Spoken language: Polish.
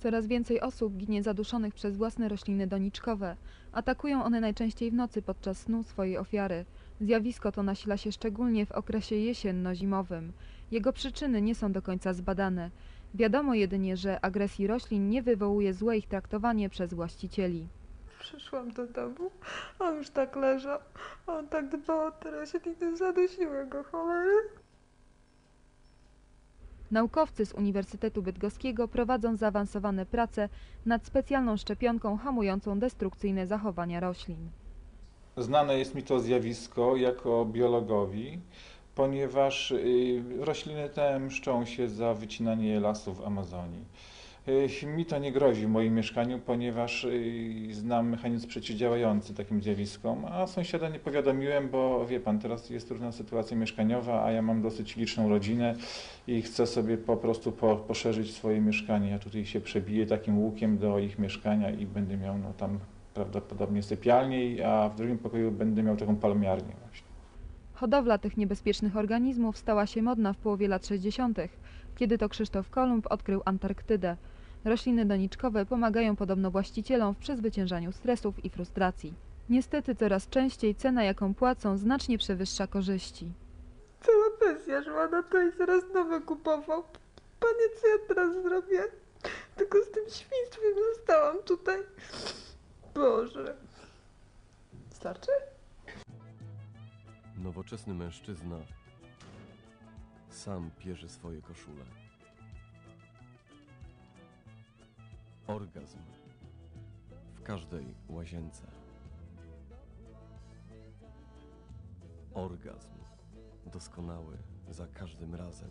Coraz więcej osób ginie zaduszonych przez własne rośliny doniczkowe. Atakują one najczęściej w nocy podczas snu swojej ofiary. Zjawisko to nasila się szczególnie w okresie jesienno-zimowym. Jego przyczyny nie są do końca zbadane. Wiadomo jedynie, że agresji roślin nie wywołuje złe ich traktowanie przez właścicieli. Przyszłam do domu, a już tak leżał, on tak dbał o te rośliny, zadusiły go cholery. Naukowcy z Uniwersytetu Bydgoskiego prowadzą zaawansowane prace nad specjalną szczepionką hamującą destrukcyjne zachowania roślin. Znane jest mi to zjawisko jako biologowi, ponieważ y, rośliny te mszczą się za wycinanie lasów w Amazonii. Y, Mi to nie grozi w moim mieszkaniu, ponieważ y, znam mechanizm przeciwdziałający takim zjawiskom, a sąsiada nie powiadomiłem, bo wie pan, teraz jest trudna sytuacja mieszkaniowa, a ja mam dosyć liczną rodzinę i chcę sobie po prostu po, poszerzyć swoje mieszkanie. Ja tutaj się przebiję takim łukiem do ich mieszkania i będę miał no, tam prawdopodobnie sypialnię, a w drugim pokoju będę miał taką palmiarnię właśnie. Hodowla tych niebezpiecznych organizmów stała się modna w połowie lat 60., kiedy to Krzysztof Kolumb odkrył Antarktydę. Rośliny doniczkowe pomagają podobno właścicielom w przezwyciężaniu stresów i frustracji. Niestety coraz częściej cena, jaką płacą, znacznie przewyższa korzyści. Cała pensja szła na to i zaraz nowe kupował. Panie, co ja teraz zrobię? Tylko z tym świństwem zostałam tutaj. Boże. Starczy? Nowoczesny mężczyzna sam pierze swoje koszule. Orgazm w każdej łazience. Orgazm doskonały za każdym razem.